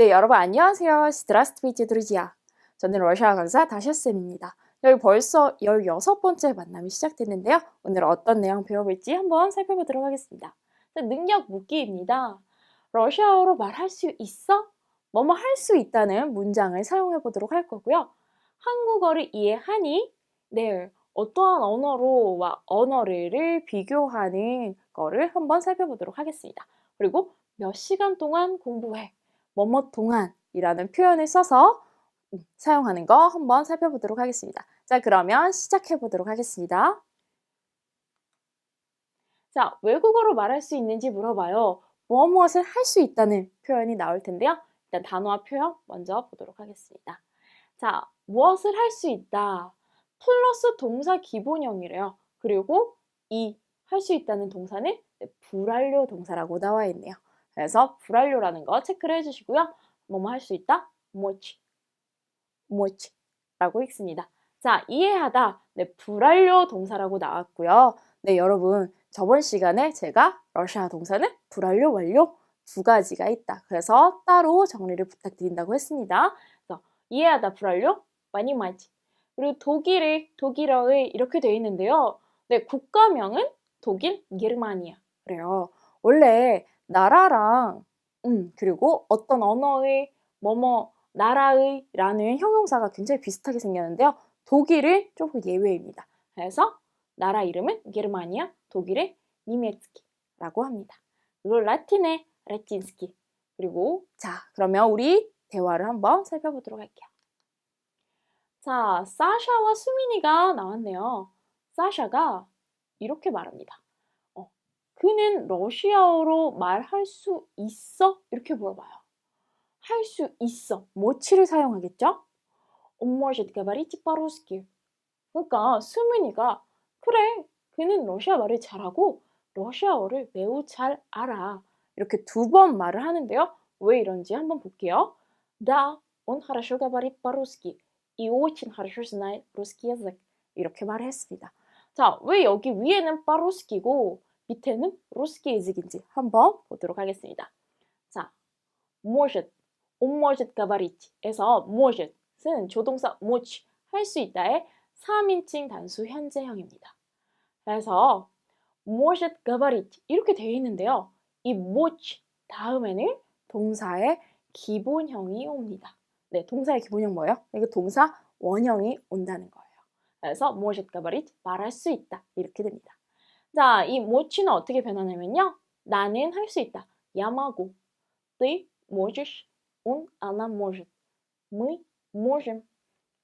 네, 여러분 안녕하세요. Здравствуйте, друзья. 저는 러시아 강사 다샤쌤입니다. 여기 벌써 16번째 만남이 시작됐는데요. 오늘 어떤 내용 배워볼지 한번 살펴보도록 하겠습니다. 자, 능력 묻기입니다. 러시아어로 말할 수 있어? 뭐뭐 할 수 있다는 문장을 사용해 보도록 할 거고요. 한국어를 이해하니? 네, 어떠한 언어로와 언어를 비교하는 거를 한번 살펴보도록 하겠습니다. 그리고 몇 시간 동안 공부해? 뭐뭐 동안이라는 표현을 써서 음, 사용하는 거 한번 살펴보도록 하겠습니다. 자, 그러면 시작해 보도록 하겠습니다. 자, 외국어로 말할 수 있는지 물어봐요. 무엇 무엇을 할 수 있다는 표현이 나올 텐데요. 일단 단어와 표현 먼저 보도록 하겠습니다. 자, 무엇을 할 수 있다. 플러스 동사 기본형이래요. 그리고 이 할 수 있다는 동사는 불완료 동사라고 나와 있네요. 그래서 불완료라는 거 체크를 해주시고요. 뭐뭐 할 수 있다? 뭐지? 뭐지? 라고 읽습니다. 자, 이해하다. 네, 불완료 동사라고 나왔고요. 네, 여러분. 저번 시간에 제가 러시아 동사는 불완료, 완료 두 가지가 있다. 그래서 따로 정리를 부탁드린다고 했습니다. 그래서 이해하다, 불완료, 많이 맞지. 그리고 독일의, 독일어의 이렇게 되어 있는데요. 네, 국가명은 독일, 게르마니아. 그래요. 원래 나라랑 음, 그리고 어떤 언어의 뭐뭐 나라의 라는 형용사가 굉장히 비슷하게 생겼는데요. 독일은 조금 예외입니다. 그래서 나라 이름은 게르마니아, 독일의 니메츠키라고 합니다. 그리고 라틴의 레틴스키. 그리고 자, 그러면 우리 대화를 한번 살펴보도록 할게요. 자, 사샤와 수민이가 나왔네요. 사샤가 이렇게 말합니다. 어, 그는 러시아어로 말할 수 있어? 이렇게 물어봐요. 할 수 있어. 뭐치를 사용하겠죠? Он может говорить по-русски. 그러니까 수민이가 그래, 그는 러시아 말을 잘하고 러시아어를 매우 잘 알아. 이렇게 두 번 말을 하는데요. 왜 이런지 한번 볼게요. Да, он хорошо говорит по-русски и очень хорошо знает русский язык. 이렇게 말을 했습니다. 자, 왜 여기 위에는 빠루스키고 밑에는 로스키 예직인지 한번 보도록 하겠습니다. 자, 모셋, 온모셋 가바리치에서 모셋은 조동사 모치 할수 있다의 3인칭 단수 현재형입니다. 그래서 모셋 가바리치 이렇게 되어 있는데요. 이 모치 다음에는 동사의 기본형이 옵니다. 네, 동사의 기본형 뭐예요? 이거 동사 원형이 온다는 거예요. 그래서 모셋 가바리치 말할 수 있다 이렇게 됩니다. 자, 이 모치는 어떻게 변하냐면요. 나는 할 수 있다. 야마고. Ты можешь. Он, она может. Мы можем.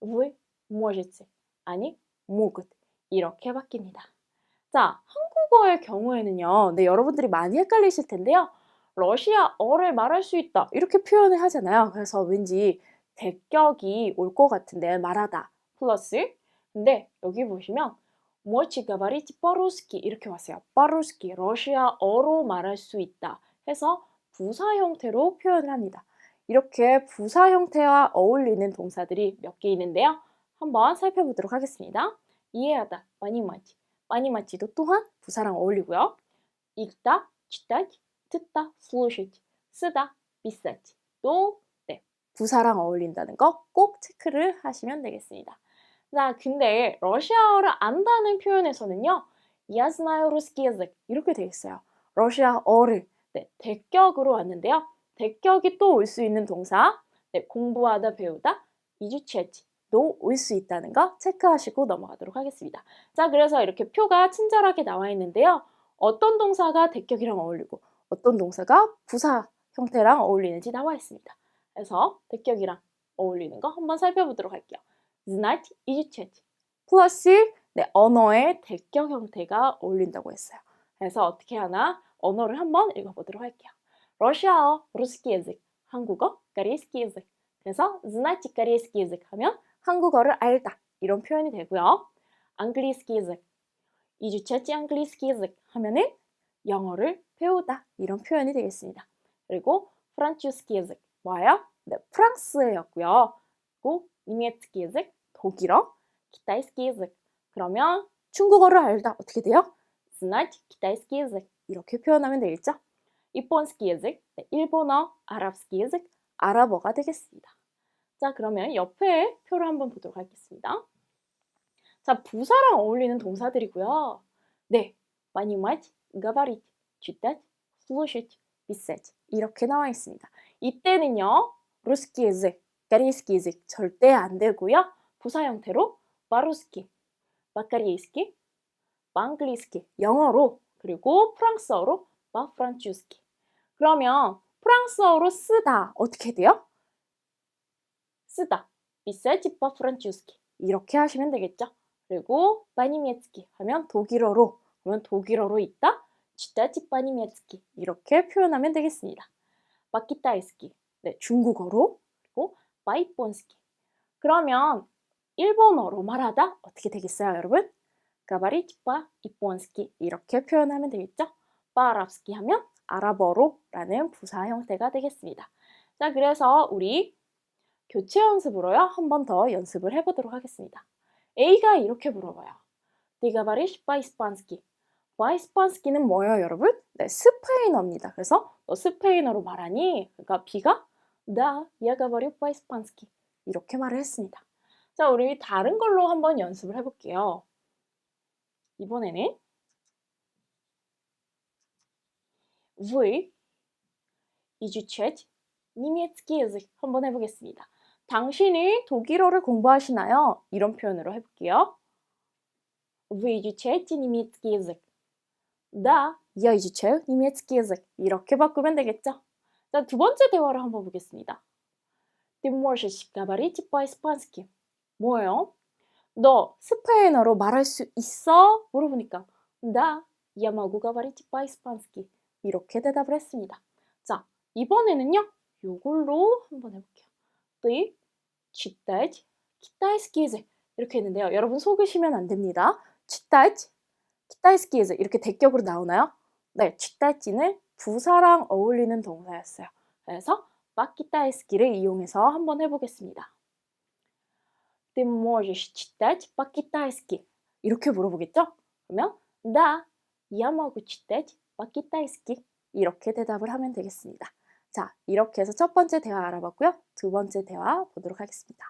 Вы можете. 아니, могут. 이렇게 바뀝니다. 자, 한국어의 경우에는요. 네, 여러분들이 많이 헷갈리실 텐데요. 러시아어를 말할 수 있다. 이렇게 표현을 하잖아요. 그래서 왠지 대격이 올 것 같은데 말하다 플러스 근데 여기 보시면 뭐치 가바리치 빠루스키 이렇게 왔어요. 빠루스키 러시아어로 말할 수 있다 해서 부사 형태로 표현을 합니다. 이렇게 부사 형태와 어울리는 동사들이 몇 개 있는데요. 한번 살펴보도록 하겠습니다. 이해하다, 많이 맞지. 많이 맞지도 또한 부사랑 어울리고요. 읽다, читать, 듣다, слушать, 쓰다, писать. 또 네, 부사랑 어울린다는 거 꼭 체크를 하시면 되겠습니다. 자, 근데 러시아어를 안다는 표현에서는요. 야즈나요 루스키야즈 이렇게 되어 있어요. 러시아어를 네, 대격으로 왔는데요. 대격이 또 올 수 있는 동사 네, 공부하다 배우다 이주치에치 도 올 수 있다는 거 체크하시고 넘어가도록 하겠습니다. 자, 그래서 이렇게 표가 친절하게 나와 있는데요. 어떤 동사가 대격이랑 어울리고 어떤 동사가 부사 형태랑 어울리는지 나와 있습니다. 그래서 대격이랑 어울리는 거 한번 살펴보도록 할게요. знать изучать 플러스 네, 언어의 대격 형태가 어울린다고 했어요. 그래서 어떻게 하나 언어를 한번 읽어보도록 할게요. 러시아어, русский язык, 한국어, корейский язык. 그래서 знать корейский язык 하면 한국어를 알다 이런 표현이 되고요. английский язык, изучать английский язык 하면은 영어를 배우다 이런 표현이 되겠습니다. 그리고 프란츠스키 язык 뭐예요? 네, 프랑스였고요. 그리고 니메츠키 язык 독일어, 기타이스키즈. 그러면 중국어를 알다 어떻게 돼요? 스나이트 기타이스키즈. 이렇게 표현하면 되겠죠? 일본스키 예즉, 네, 일본어, 아랍스키즈, 아랍어가 되겠습니다. 자, 그러면 옆에 표를 한번 보도록 하겠습니다. 자, 부사랑 어울리는 동사들이고요. 네, понимать, говорить, читать, 이렇게 나와 있습니다. 이때는요, 루스키즈, 가리스키즈 절대 안 되고요. 부사 형태로 바루스키, 마카리에스키, 방글리스키 영어로 그리고 프랑스어로 바프란츄스키. 그러면 프랑스어로 쓰다 어떻게 돼요? 쓰다. 비세지 파프란츄스키. 이렇게 하시면 되겠죠? 그리고 바니미에츠키 하면 독일어로 그러면 독일어로 있다? 치타지 바니미에츠키. 이렇게 표현하면 되겠습니다. 마키타이스키. 네, 중국어로. 그리고 바이폰스키. 그러면 일본어로 말하다 어떻게 되겠어요, 여러분? 가바리치빠 이쁜스키 이렇게 표현하면 되겠죠? 빠랍스키 하면 아랍어로라는 부사 형태가 되겠습니다. 자, 그래서 우리 교체 연습으로요. 한 번 더 연습을 해보도록 하겠습니다. A가 이렇게 물어봐요. 디가바리시빠 이스판스키. 바이스판스키는 뭐예요, 여러분? 네, 스페인어입니다. 그래서 너 스페인어로 말하니? 그러니까 B가 나 야가바리오빠 이스판스키 이렇게 말을 했습니다. 자, 우리 다른 걸로 한번 연습을 해볼게요. 이번에는 Вы изучать немецкий язык 한번 해보겠습니다. 당신이 독일어를 공부하시나요? 이런 표현으로 해볼게요. Вы изучаете немецкий язык? Да, я изучаю немецкий язык. 이렇게 바꾸면 되겠죠? 자, 두 번째 대화를 한번 보겠습니다. Ты можешь говорить по-испански? 뭐예요? 너 스페인어로 말할 수 있어? 물어보니까 나 야마구가 바리티 파이스판스키 이렇게 대답을 했습니다. 자, 이번에는요. 요걸로 한번 해볼게요. 네, 치타이치, 키타이스키즈 이렇게 했는데요. 여러분 속으시면 안 됩니다. 치타이치, 키타이스키즈 이렇게 대격으로 나오나요? 네, 치타이치는 부사랑 어울리는 동사였어요. 그래서 마키타이스키를 이용해서 한번 해보겠습니다. Ты можешь читать по-китайски? 이렇게 물어보겠죠? 그러면 Да, я могу читать по-китайски 이렇게 대답을 하면 되겠습니다. 자, 이렇게 해서 첫 번째 대화 알아봤고요. 두 번째 대화 보도록 하겠습니다.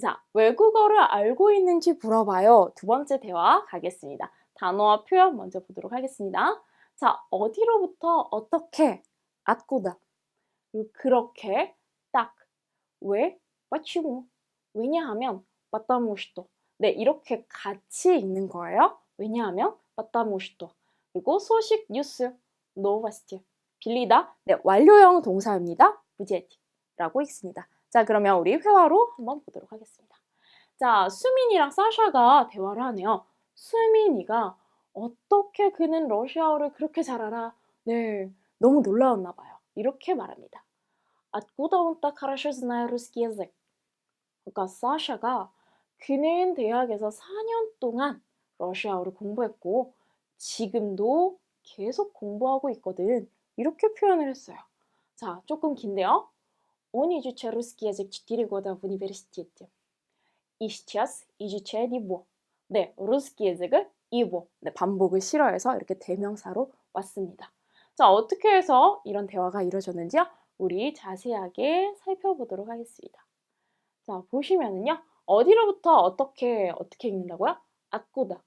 자, 외국어를 알고 있는지 물어봐요. 두 번째 대화 가겠습니다. 단어와 표현 먼저 보도록 하겠습니다. 자, 어디로부터 어떻게 откуда 그리고 그렇게 딱 왜? почему 왜냐하면 потому что 네, 이렇게 같이 읽는 거예요. 왜냐하면 потому что 그리고 소식 뉴스 новости 빌리다 네, 완료형 동사입니다. 부제티라고 읽습니다. 자, 그러면 우리 회화로 한번 보도록 하겠습니다. 자, 수민이랑 사샤가 대화를 하네요. 수민이가 어떻게 그는 러시아어를 그렇게 잘 알아? 네, 너무 놀라웠나 봐요. 이렇게 말합니다. Откуда он так хорошо знает русский язык? 그러니까 사샤가 그는 대학에서 4년 동안 러시아어를 공부했고 지금도 계속 공부하고 있거든. 이렇게 표현을 했어요. 자, 조금 긴데요. Он изучает русский язык 4 года в университете. 네, 루스키 아직을 его. 네, 반복을 싫어해서 이렇게 대명사로 왔습니다. 자, 어떻게 해서 이런 대화가 이루어졌는지요? 우리 자세하게 살펴보도록 하겠습니다. 자, 보시면은요. 어디로부터 어떻게 어떻게 읽는다고요? 아꼬다.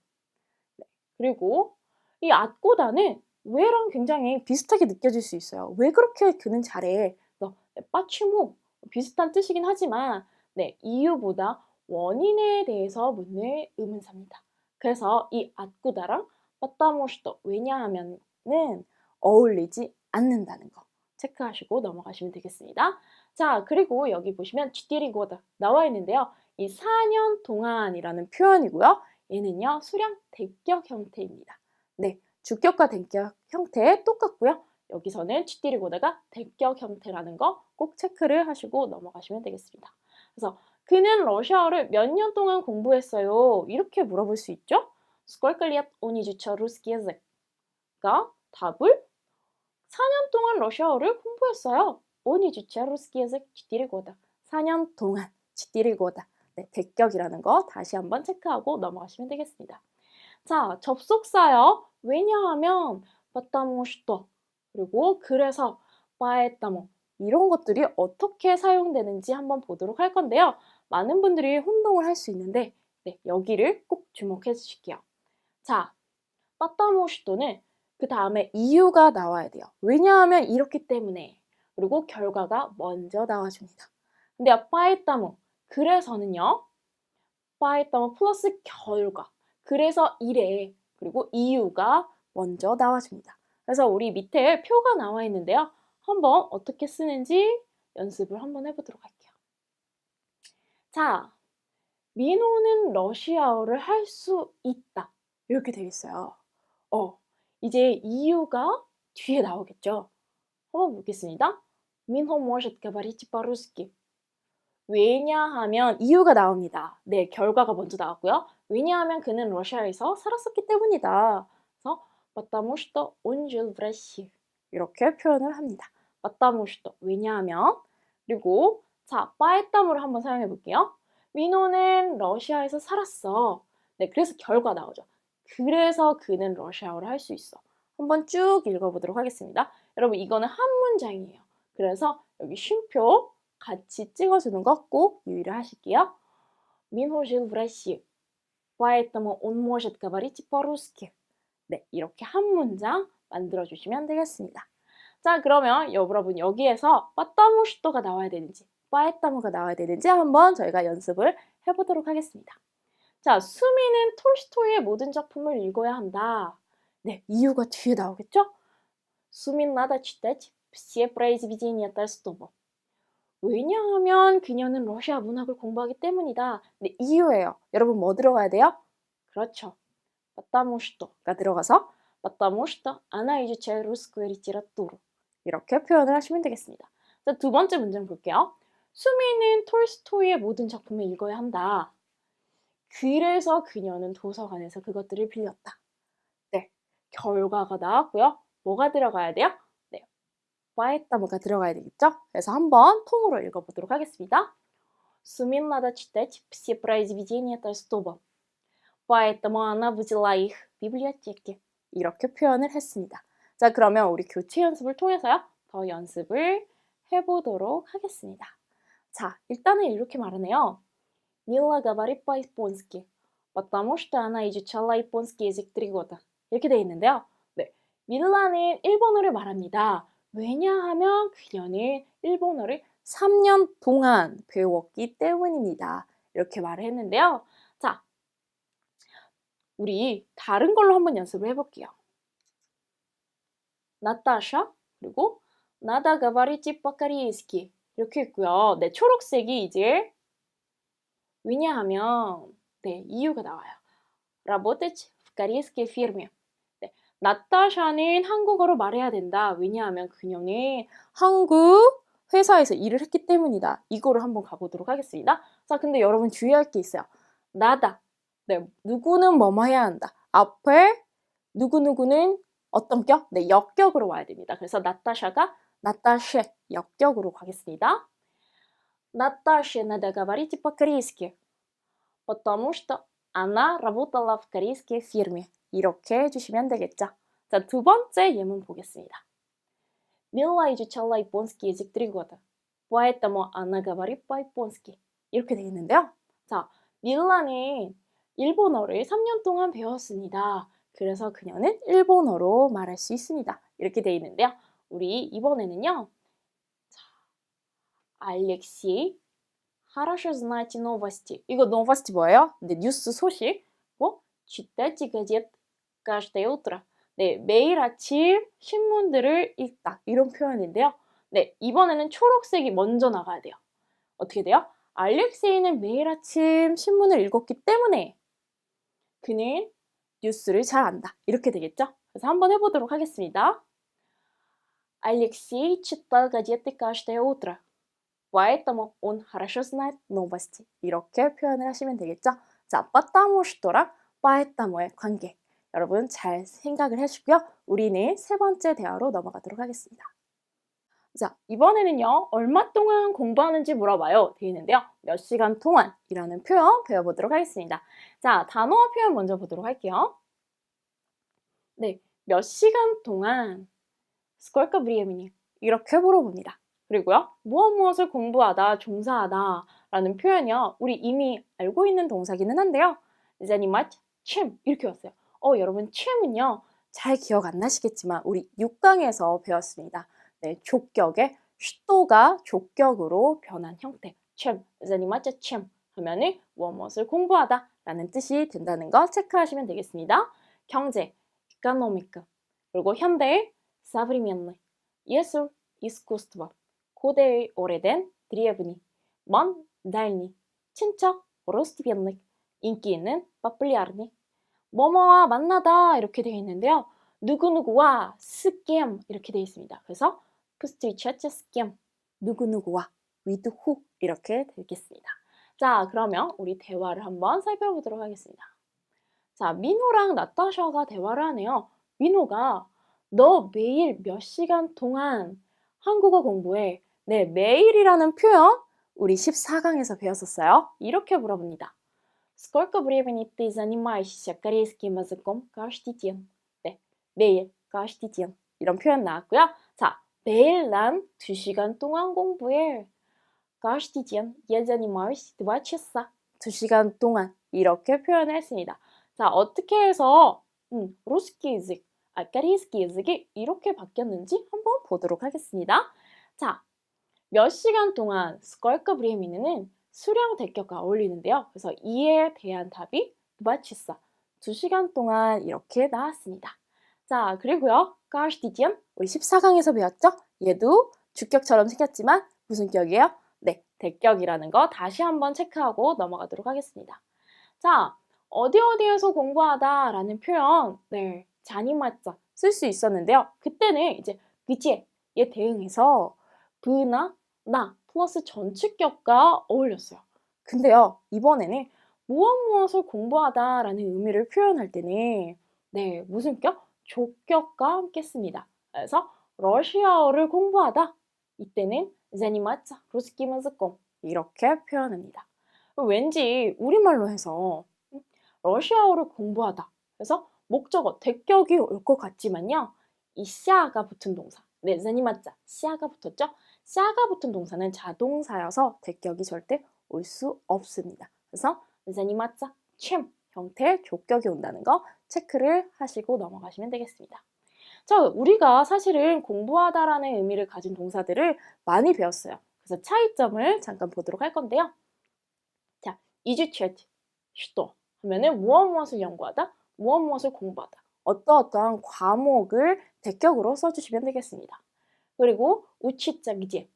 네, 그리고 이 아꼬다는 왜랑 굉장히 비슷하게 느껴질 수 있어요. 왜 그렇게 그는 잘해? 너 빠치모 비슷한 뜻이긴 하지만 네, 이유보다 원인에 대해서 묻는 의문사입니다. 그래서 이 아꾸다랑 빠따모시도 왜냐하면은 어울리지 않는다는 거 체크하시고 넘어가시면 되겠습니다. 자, 그리고 여기 보시면 쥐띠리고다 나와 있는데요. 이 4년 동안이라는 표현이고요. 얘는요, 수량 대격 형태입니다. 네, 주격과 대격 형태 똑같고요. 여기서는 쥐띠리고다가 대격 형태라는 거 꼭 체크를 하시고 넘어가시면 되겠습니다. 그래서 그는 러시아어를 몇 년 동안 공부했어요? 이렇게 물어볼 수 있죠? Сколько лет он изучал русский язык? 가 답을 4년 동안 러시아어를 공부했어요. 온 이주차 루스키에서 4고다 4년 동안 4고다 네, 대격이라는 거 다시 한번 체크하고 넘어가시면 되겠습니다. 자, 접속사요. 왜냐하면 바타모슈토 그리고 그래서 바에타모 이런 것들이 어떻게 사용되는지 한번 보도록 할 건데요. 많은 분들이 혼동을 할 수 있는데 네, 여기를 꼭 주목해 주실게요. 자, 바타모슈토는 그 다음에 이유가 나와야 돼요. 왜냐하면 이렇기 때문에 그리고 결과가 먼저 나와줍니다. 근데 빠에따모 그래서는요. 빠에따모 플러스 결과 그래서 이래 그리고 이유가 먼저 나와줍니다. 그래서 우리 밑에 표가 나와 있는데요. 한번 어떻게 쓰는지 연습을 한번 해보도록 할게요. 자, 민호는 러시아어를 할 수 있다. 이렇게 되겠어요. 어, 이제 이유가 뒤에 나오겠죠. 한번 보겠습니다. 민호 может говорить по-русски. 왜냐하면 이유가 나옵니다. 네, 결과가 먼저 나왔고요. 왜냐하면 그는 러시아에서 살았었기 때문이다. 그래서 потому что он жил в России. 이렇게 표현을 합니다. потому что 왜냐하면 그리고 자, 빠에따무를 한번 사용해 볼게요. 민호는 러시아에서 살았어. 네, 그래서 결과 나오죠. 그래서 그는 러시아어를 할 수 있어. 한번 쭉 읽어보도록 하겠습니다. 여러분 이거는 한 문장이에요. 그래서 여기 쉼표 같이 찍어주는 거 꼭 유의를 하실게요. 민호 жил в России. Поэтому он может говорить по-русски. 네, 이렇게 한 문장 만들어 주시면 되겠습니다. 자, 그러면 여러분 여기에서 빠따무시도가 나와야 되는지, 빠에따무가 나와야 되는지 한번 저희가 연습을 해보도록 하겠습니다. 자, 수미는 톨스토이의 모든 작품을 읽어야 한다. 네, 이유가 뒤에 나오겠죠? 수민 надо читать все произведения Толстого. 왜냐하면 그녀는 러시아 문학을 공부하기 때문이다. 근데 이유예요. 여러분 뭐 들어가야 돼요? 그렇죠. 바타무슈토가 들어가서 바타무슈토 아나이즈 она изучает 이렇게 표현을 하시면 되겠습니다. 자, 두 번째 문장 볼게요. 수미는 톨스토이의 모든 작품을 읽어야 한다. 그래서 그녀는 도서관에서 그것들을 빌렸다. 네, 결과가 나왔고요. 뭐가 들어가야 돼요? 네, 파에타무가 들어가야 되겠죠? 그래서 한번 통으로 읽어보도록 하겠습니다. Сумин надо читать все произведения Толстого. Поэтому она взяла их в библиотеке. 이렇게 표현을 했습니다. 자, 그러면 우리 교체 연습을 통해서요. 더 연습을 해보도록 하겠습니다. 자, 일단은 이렇게 말하네요. Мила говорит по-японски, потому что она изучала японский язык три года. 이렇게 돼 있는데요. 네, 밀라는 일본어를 말합니다. 왜냐하면 그녀는 일본어를 3년 동안 배웠기 때문입니다. 이렇게 말을 했는데요. 자, 우리 다른 걸로 한번 연습을 해볼게요. 나타샤 그리고 나다가바리찌 빠카리스키 이렇게 했고요. 네, 초록색이 이제 왜냐하면 네 이유가 나와요. 라보테치 파카리스키 피르면 나타샤는 한국어로 말해야 된다. 왜냐하면 그녀는 한국 회사에서 일을 했기 때문이다. 이거를 한번 가보도록 하겠습니다. 자, 근데 여러분 주의할 게 있어요. 나다. 네, 누구는 뭐뭐 해야 한다. 앞에 누구누구는 어떤 격? 네, 역격으로 와야 됩니다. 그래서 나타샤가 나타쉐 역격으로 가겠습니다. Наташе надо говорить по-корейски, потому что она работала в корейской фирме. 이렇게 해주시면 되겠죠. 자, 두 번째 예문 보겠습니다. Мила изучала японский язык три года, поэтому она говорит по-японски. 이렇게 되어 있는데요. 자, 밀라는 일본어를 3년 동안 배웠습니다. 그래서 그녀는 일본어로 말할 수 있습니다. 이렇게 되어 있는데요. 우리 이번에는요. 자, 알렉시 хорошо знаете новости. 이거 новости 뭐예요? 네, 뉴스 소식. 뭐? читайте газет podcast de 네, 매일 아침 신문들을 읽다. 이런 표현인데요. 네, 이번에는 초록색이 먼저 나가야 돼요. 어떻게 돼요? 알렉세이는 매일 아침 신문을 읽었기 때문에 그는 뉴스를 잘 안다. 이렇게 되겠죠? 그래서 한번 해보도록 하겠습니다. Алексей читал газеты каждое утро. Поэтому он хорошо знает новости. 이렇게 표현을 하시면 되겠죠? 자, потому что 랑 поэтomo의 관계 여러분 잘 생각을 해주고요. 우리는 세 번째 대화로 넘어가도록 하겠습니다. 자, 이번에는요, 얼마 동안 공부하는지 물어봐요. 되어 있는데요. 몇 시간 동안이라는 표현 배워보도록 하겠습니다. 자, 단어와 표현 먼저 보도록 할게요. 네, 몇 시간 동안 스컬까 브리엠이니 이렇게 물어봅니다. 그리고요, 무엇 무엇을 공부하다, 종사하다 라는 표현이요. 우리 이미 알고 있는 동사기는 한데요. 이제 니마 침 이렇게 왔어요. 어, 여러분 침은요. 잘 기억 안 나시겠지만 우리 6강에서 배웠습니다. 네, 족격의 슈도가 족격으로 변한 형태. 침, 자니맛 침 하면은 무엇 무엇을 공부하다 라는 뜻이 된다는 거 체크하시면 되겠습니다. 경제, economic, 그리고 현대, savremenный, 예술, искусство, 고대의 오래된, древний, 먼, дальний, 친척, родственник, 인기 있는, популярный, 뭐뭐와 만나다 이렇게 되어 있는데요. 누구누구와 스캠 이렇게 되어 있습니다. 그래서 푸스트리처츠 스캠 누구누구와 with who 이렇게 되겠습니다. 자 그러면 우리 대화를 한번 살펴보도록 하겠습니다. 자 민호랑 나타샤가 대화를 하네요. 민호가 너 매일 몇 시간 동안 한국어 공부해? 네 매일이라는 표현 우리 14강에서 배웠었어요. 이렇게 물어봅니다. Сколько времени ты занимаешься корейским языком каждый день? 네, 매일 каждый день 이런 표현 나왔고요. 자, 매일 난 2시간 동안 공부해. каждый день я занимаюсь 2 часа. 2시간 동안 이렇게 표현을 했습니다. 자, 어떻게 해서 음, 루스키 즈익, 아, 카리스키 즈익이 이렇게 바뀌었는지 한번 보도록 하겠습니다. 자, 몇 시간 동안 스컬크 브레미는 수량 대격과 어울리는데요. 그래서 이에 대한 답이 마치사 2시간 동안 이렇게 나왔습니다. 자, 그리고요. 가시디디엄 우리 14강에서 배웠죠? 얘도 주격처럼 생겼지만 무슨 격이에요? 네, 대격이라는 거 다시 한번 체크하고 넘어가도록 하겠습니다. 자, 어디 어디에서 공부하다라는 표현, 네, 잔인맞자 쓸 수 있었는데요. 그때는 이제 위치에 대응해서 브나 나 플러스 전축격과 어울렸어요. 근데요, 이번에는 무엇무엇을 공부하다라는 의미를 표현할 때는 네, 무슨 격? 조격과 함께 씁니다. 그래서 러시아어를 공부하다 이때는 제니마차 루스키만스콤 이렇게 표현합니다. 왠지 우리말로 해서 음, 러시아어를 공부하다 그래서 목적어 대격이 올 것 같지만요. 이 시아가 붙은 동사 네, 제니마차 시아가 붙었죠. 자가 붙은 동사는 자동사여서 대격이 절대 올 수 없습니다. 그래서 니마짜 침 형태의 족격이 온다는 거 체크를 하시고 넘어가시면 되겠습니다. 자, 우리가 사실은 공부하다라는 의미를 가진 동사들을 많이 배웠어요. 그래서 차이점을 잠깐 보도록 할 건데요. 자, 이주취티 슈도 하면은 무엇 무엇을 연구하다, 무엇 무엇을 공부하다, 어떠어떠한 과목을 대격으로 써주시면 되겠습니다. 그리고 우치자 기재.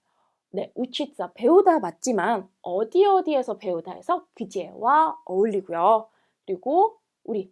네, 우치자 배우다 맞지만 어디 어디에서 배우다 해서 기재와 어울리고요. 그리고 우리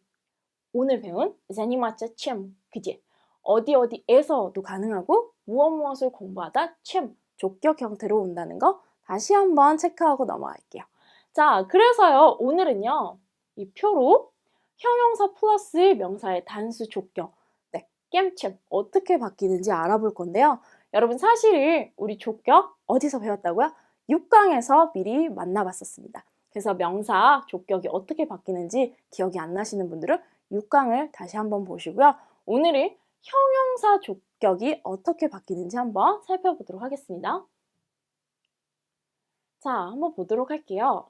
오늘 배운 자니마차 챔 기재. 어디 어디에서도 가능하고 무엇 무엇을 공부하다 챔 족격 형태로 온다는 거 다시 한번 체크하고 넘어갈게요. 자, 그래서요. 오늘은요. 이 표로 형용사 플러스 명사의 단수 족격 네, 겜챔 어떻게 바뀌는지 알아볼 건데요. 여러분 사실 우리 족격 어디서 배웠다고요? 6강에서 미리 만나봤었습니다. 그래서 명사 족격이 어떻게 바뀌는지 기억이 안 나시는 분들은 6강을 다시 한번 보시고요. 오늘은 형용사 족격이 어떻게 바뀌는지 한번 살펴보도록 하겠습니다. 자, 한번 보도록 할게요.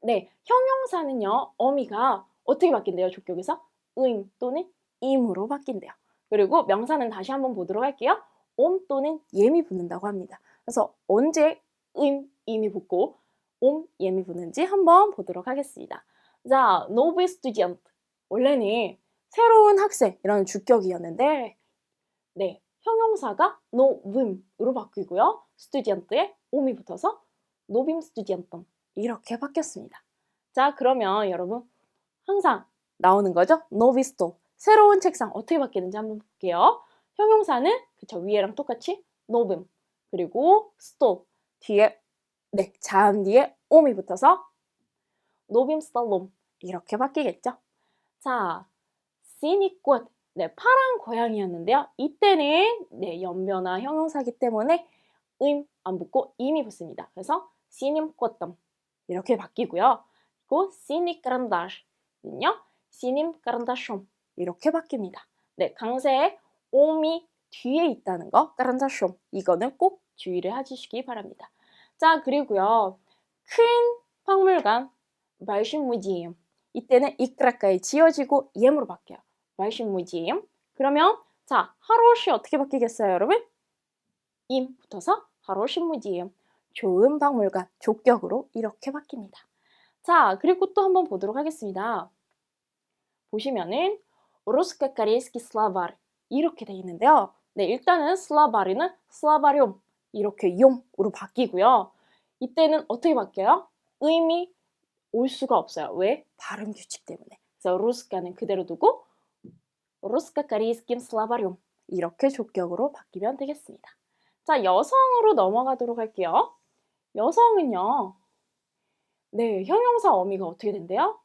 네, 형용사는요, 어미가 어떻게 바뀐대요, 족격에서? 음 또는 임으로 바뀐대요. 그리고 명사는 다시 한번 보도록 할게요. 옴 또는 예미 붙는다고 합니다. 그래서 언제 음, 임이 붙고 옴, 예미 붙는지 한번 보도록 하겠습니다. 자, 노브 스튜디언트. 원래는 새로운 학생이라는 주격이었는데 네, 형용사가 노빔으로 바뀌고요. 스튜디언트에 옴이 붙어서 노빔 스튜디언트 이렇게 바뀌었습니다. 자, 그러면 여러분 항상 나오는 거죠? 노비스토. 새로운 책상 어떻게 바뀌는지 한번 볼게요. 형용사는 그쵸 위에랑 똑같이 노빔 그리고 스토 뒤에 네 자음 뒤에 옴이 붙어서 노빔 스톨롬 이렇게 바뀌겠죠. 자 시니꽃 네 파란 고양이였는데요. 이때는 네 연변화 형용사기 때문에 음 안 붙고 임이 붙습니다. 그래서 시님꽃덤 이렇게 바뀌고요. 그리고 시니크란다시는요 시님카란다숑 이렇게 바뀝니다. 네 강세에 옴이 뒤에 있다는 거, 까란자숑 이거는 꼭 주의를 해주시기 바랍니다. 자, 그리고요. 큰 박물관, 말신무지엠 이때는 이 크라까에 지어지고 이엠으로 바뀌어요. 말신무지엠 그러면 자, 하롯이 어떻게 바뀌겠어요, 여러분? 임 붙어서 하롯신무지엠 좋은 박물관, 족격으로 이렇게 바뀝니다. 자, 그리고 또 한번 보도록 하겠습니다. 보시면은 오로스카카리스키 슬라바르 이렇게 돼 있는데요. 네, 일단은 슬라바리는 슬라바리움 이렇게 용으로 바뀌고요. 이때는 어떻게 바뀌어요? 의미 올 수가 없어요. 왜? 발음 규칙 때문에. 그래서 루스카는 그대로 두고 루스카 카리스킴 슬라바리움 이렇게 족격으로 바뀌면 되겠습니다. 자, 여성으로 넘어가도록 할게요. 여성은요. 네, 형용사 어미가 어떻게 된대요?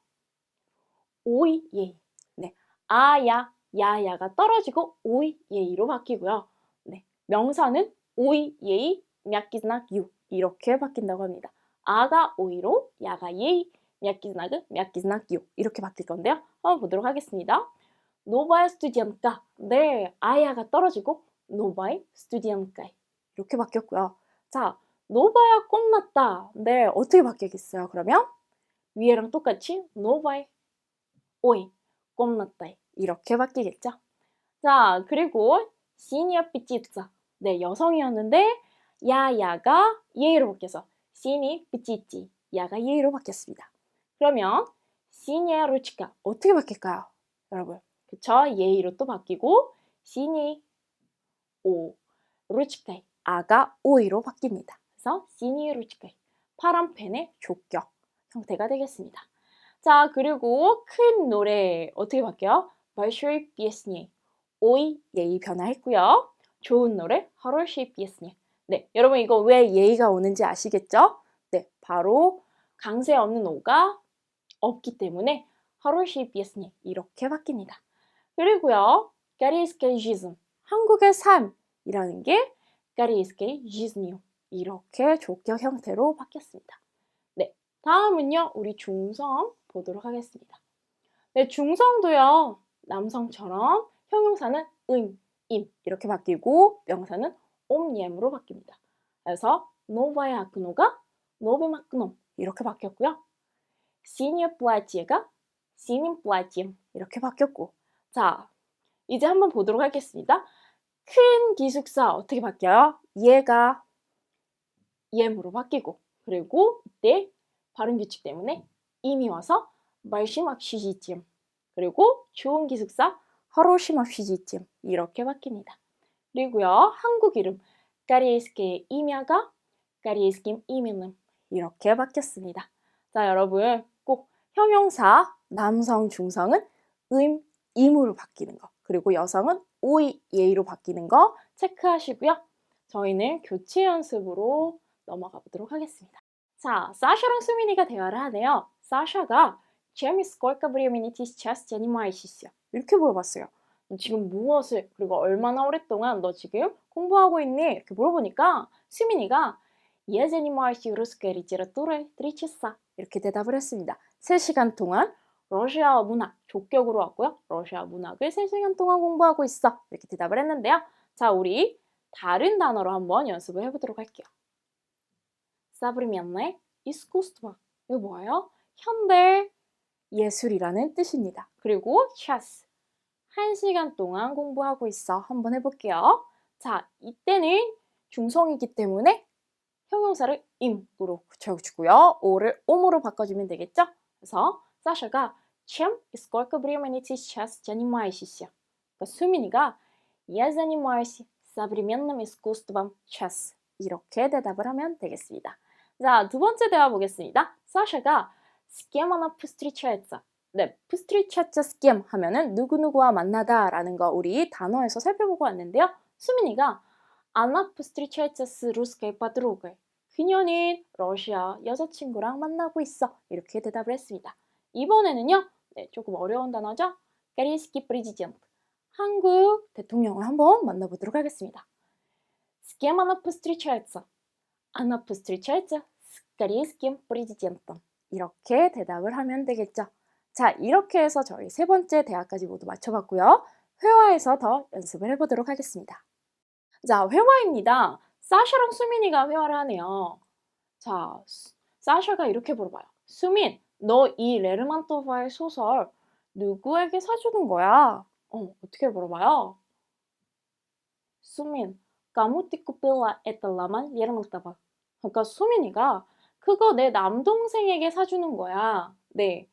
오이 예. 네. 아야 야야가 떨어지고 오이, 예이로 바뀌고요. 네, 명사는 오이, 예이, 미야키즈낙, 유 이렇게 바뀐다고 합니다. 아가 오이로, 야가 예이, 미야키즈낙은 미야키즈낙, 유 이렇게 바뀔 건데요. 한번 보도록 하겠습니다. 노바의 스튜디언가, 네, 아야가 떨어지고 노바의 스튜디언가 이렇게 바뀌었고요. 자, 노바야 꽃났다. 네, 어떻게 바뀌겠어요? 그러면 위에랑 똑같이 노바이 오이 꽃났다 이렇게 바뀌겠죠. 자, 그리고 시니어 삐찌자 네, 여성이었는데 야야가 예의로 바뀌어서 시니 삐찌찌 야가 예의로 바뀌었습니다. 그러면 시니어 루치가 어떻게 바뀔까요? 여러분, 그쵸? 예의로 또 바뀌고 시니 오 루치카이 아가 오이로 바뀝니다. 그래서 시니 루치카이 파란 펜의 족격 형태가 되겠습니다. 자, 그리고 큰 노래 어떻게 바뀌어요? большой песни 오이 예의 변화했고요. 좋은 노래 хорошей песни 네, 여러분 이거 왜 예의가 오는지 아시겠죠? 네, 바로 강세 없는 오가 없기 때문에 хорошей песни 이렇게 바뀝니다. 그리고요, корейский жизнь 한국의 삶이라는 게 корейский жизнью 이렇게 족격 형태로 바뀌었습니다. 네, 다음은요, 우리 중성 보도록 하겠습니다. 네, 중성도요, 남성처럼 형용사는 음, 임 이렇게 바뀌고 명사는 옴니엠으로 바뀝니다. 그래서 노바의 아크노가 노베마크놈 이렇게 바뀌었고요. 시니어 플라티에가 시닌 플라티엠 이렇게 바뀌었고 자, 이제 한번 보도록 하겠습니다. 큰 기숙사 어떻게 바뀌어요? 얘가 예무로 바뀌고 그리고 이때 발음 규칙 때문에 이미 와서 말시막 쉬지쯤 그리고 좋은 기숙사 하로시막 쉬지쯤 이렇게 바뀝니다. 그리고요 한국 이름 까리에스케 이미아가 까리에스킴 이미는 이렇게 바뀌었습니다. 자 여러분 꼭 형용사 남성 중성은 음 임으로 바뀌는 거 그리고 여성은 오이 예의로 바뀌는 거 체크하시고요. 저희는 교체 연습으로 넘어가 보도록 하겠습니다. 자, 사샤랑 수민이가 대화를 하네요. 사샤가 чем сколько времени ты сейчас занимаешься? 이렇게 물어봤어요. 너 지금 무엇을 그리고 얼마나 오랫동안 너 지금 공부하고 있니? 이렇게 물어보니까 수민이가 Я занимаюсь русской литературой 3 часа 이렇게 대답을 했습니다. 3시간 동안 러시아 문학 족격으로 왔고요. 러시아 문학을 3시간 동안 공부하고 있어. 이렇게 대답을 했는데요. 자, 우리 다른 단어로 한번 연습을 해보도록 할게요. современное искусство. 이거 뭐예요? 현대 예술이라는 뜻입니다. 그리고 час. 한 시간 동안 공부하고 있어. 한번 해볼게요. 자, 이때는 중성이기 때문에 형용사를 임으로 붙여주고요. 오를 옴으로 바꿔주면 되겠죠? 그래서 사샤가 чем и сколько времени ты сейчас занимаешься? 그러니까 수민이가 я занимаюсь современным искусством час 이렇게 대답을 하면 되겠습니다. 자, 두 번째 대화 보겠습니다. 사샤가 с кем она встречается? 네, встречаться с кем 하면은 누구누구와 만나다라는 거 우리 단어에서 살펴보고 왔는데요. 수민이가 она встречается с русской подругой. 그녀는 러시아 여자친구랑 만나고 있어. 이렇게 대답을 했습니다. 이번에는요, 네, 조금 어려운 단어죠. корейский президент. 한국 대통령을 한번 만나보도록 하겠습니다. С кем она встречается? Она встречается с корейским президентом. 이렇게 대답을 하면 되겠죠. 자, 이렇게 해서 저희 세 번째 대화까지 모두 맞춰봤고요. 회화에서 더 연습을 해보도록 하겠습니다. 자, 회화입니다. 사샤랑 수민이가 회화를 하네요. 자, 사샤가 이렇게 물어봐요. 수민, 너 이 레르만토바의 소설 누구에게 사주는 거야? 어, 어떻게 물어봐요? 수민, 까무티쿠필라 에탈라만 예르만타바. 그러니까 수민이가 그거 내 남동생에게 사주는 거야. 네.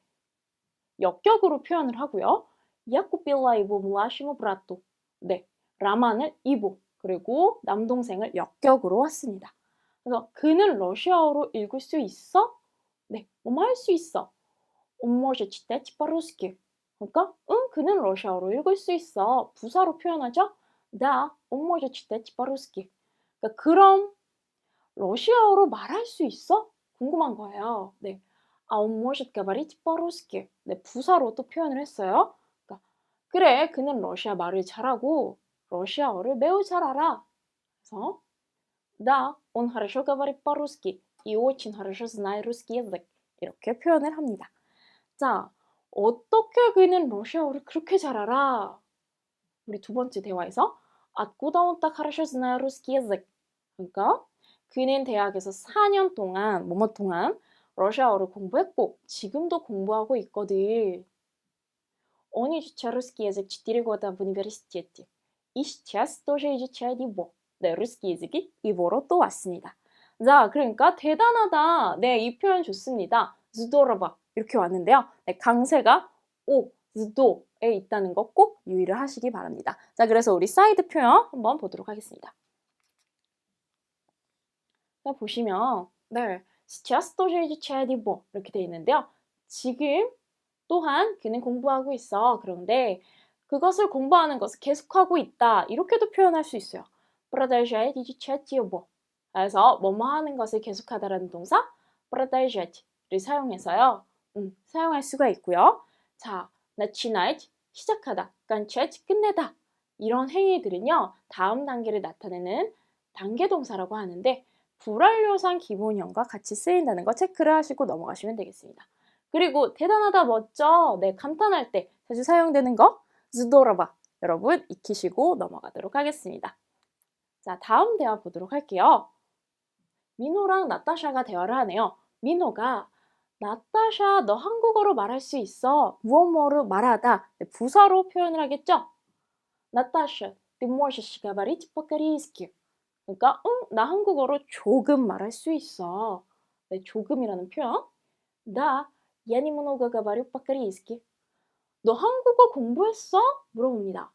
역격으로 표현을 하고요. 야쿠빌라 이보 무아시모 브라토. 네. 라마는 이보. 그리고 남동생을 역격으로 왔습니다. 그래서 그는 러시아어로 읽을 수 있어? 네. 엄마 할 수 있어. 엄마셔치테 치파로스키. 그러니까 응, 그는 러시아어로 읽을 수 있어. 부사로 표현하죠. 나 엄마셔치테 치파로스키. 그러니까 그럼 러시아어로 말할 수 있어? 궁금한 거예요. 네. А он может говорить по-русски. 네, 부사로 또 표현을 했어요. 그러니까 그래, 그는 러시아 말을 잘하고 러시아어를 매우 잘 알아. 그래서 Да, он хорошо говорит по-русски и очень хорошо знает русский язык. 이렇게 표현을 합니다. 자, 어떻게 그는 러시아어를 그렇게 잘 알아? 우리 두 번째 대화에서 Откуда он так хорошо знает русский язык? 그러니까 그는 대학에서 4년 동안, 뭐뭐 동안 러시아어를 공부했고 지금도 공부하고 있거든. Он изучал русский язык 4 года в университете. 네, 루스키 예직이 이보로 또 왔습니다. 자, 그러니까 대단하다. 네, 이 표현 좋습니다. 즈도라바 이렇게 왔는데요. 네, 강세가 오, 즈도에 있다는 거 꼭 유의를 하시기 바랍니다. 자, 그래서 우리 사이드 표현 한번 보도록 하겠습니다. 자, 보시면 네, 스티아스토 쉐이지 체디보 이렇게 돼 있는데요. 지금 또한 그는 공부하고 있어. 그런데 그것을 공부하는 것을 계속하고 있다. 이렇게도 표현할 수 있어요. 프라달샤에 디지체티오보 뭐. 그래서 뭐뭐 하는 것을 계속하다라는 동사 프라달샤티를 사용해서요. 음, 사용할 수가 있고요. 자, 나치나이트 시작하다, 그러니까 간체티 끝내다 이런 행위들은요. 다음 단계를 나타내는 단계 동사라고 하는데 불완료상 기본형과 같이 쓰인다는 거 체크를 하시고 넘어가시면 되겠습니다. 그리고 대단하다, 멋져, 네, 감탄할 때 자주 사용되는 거 zdorovo 여러분 익히시고 넘어가도록 하겠습니다. 자, 다음 대화 보도록 할게요. 민호랑 나타샤가 대화를 하네요. 민호가 나타샤, 너 한국어로 말할 수 있어. 무엇뭐로 말하다. 네, 부사로 표현을 하겠죠? 나타샤, ты можешь говорить по-корейски. 그러니까 응, 나 한국어로 조금 말할 수 있어. 네, 조금이라는 표현. Да, я немного говорю по-корейски. 너 한국어 공부했어? 물어봅니다.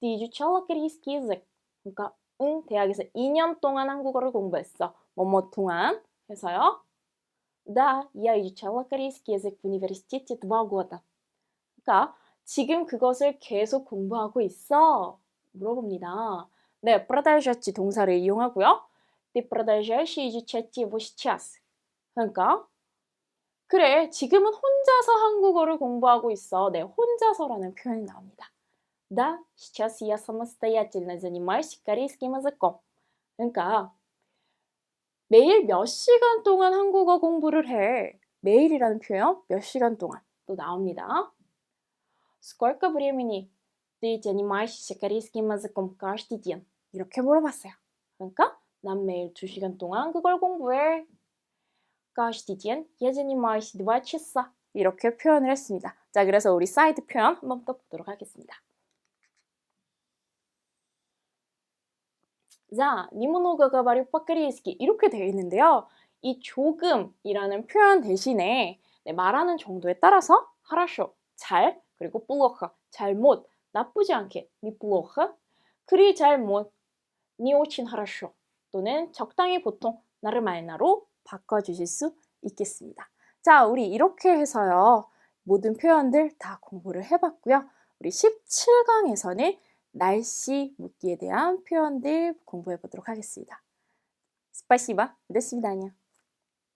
Ты изучала корейский язык? 그러니까 응, 대학에서 2년 동안 한국어를 공부했어. 뭐뭐 동안 해서요. Да, я изучала корейский язык в университете два года. 그러니까 지금 그것을 계속 공부하고 있어. 물어봅니다. 네, продолжать 동사를 이용하고요. Ты продолжаешь изучать его сейчас. 그러니까 그래, 지금은 혼자서 한국어를 공부하고 있어. 네, 혼자서라는 표현이 나옵니다. Да, сейчас я самостоятельно занимаюсь корейским языком. 그러니까 매일 몇 시간 동안 한국어 공부를 해. 매일이라는 표현 몇 시간 동안 또 나옵니다. Сколько времени ты занимаешься корейским языком каждый день? 이렇게 물어봤어요. 그러니까 난 매일 2시간 동안 그걸 공부해. Gosh, Didian, 예진이 말이 누가 했어? 이렇게 표현을 했습니다. 자, 그래서 우리 사이드 표현 한번 더 보도록 하겠습니다. 자, 니모노가 가바리 빠크리스키 이렇게 되어 있는데요. 이 조금이라는 표현 대신에 네, 말하는 정도에 따라서 하라쇼, 잘, 그리고 블로크, 잘못, 나쁘지 않게, 니 블로크, 그리 잘못, не очень хорошо 또는 적당히 보통, 나르마이나로 바꿔주실 수 있겠습니다. 자, 우리 이렇게 해서요. 모든 표현들 다 공부를 해봤고요. 우리 17강에서는 날씨 묻기에 대한 표현들 공부해 보도록 하겠습니다. Спасибо. До свидания.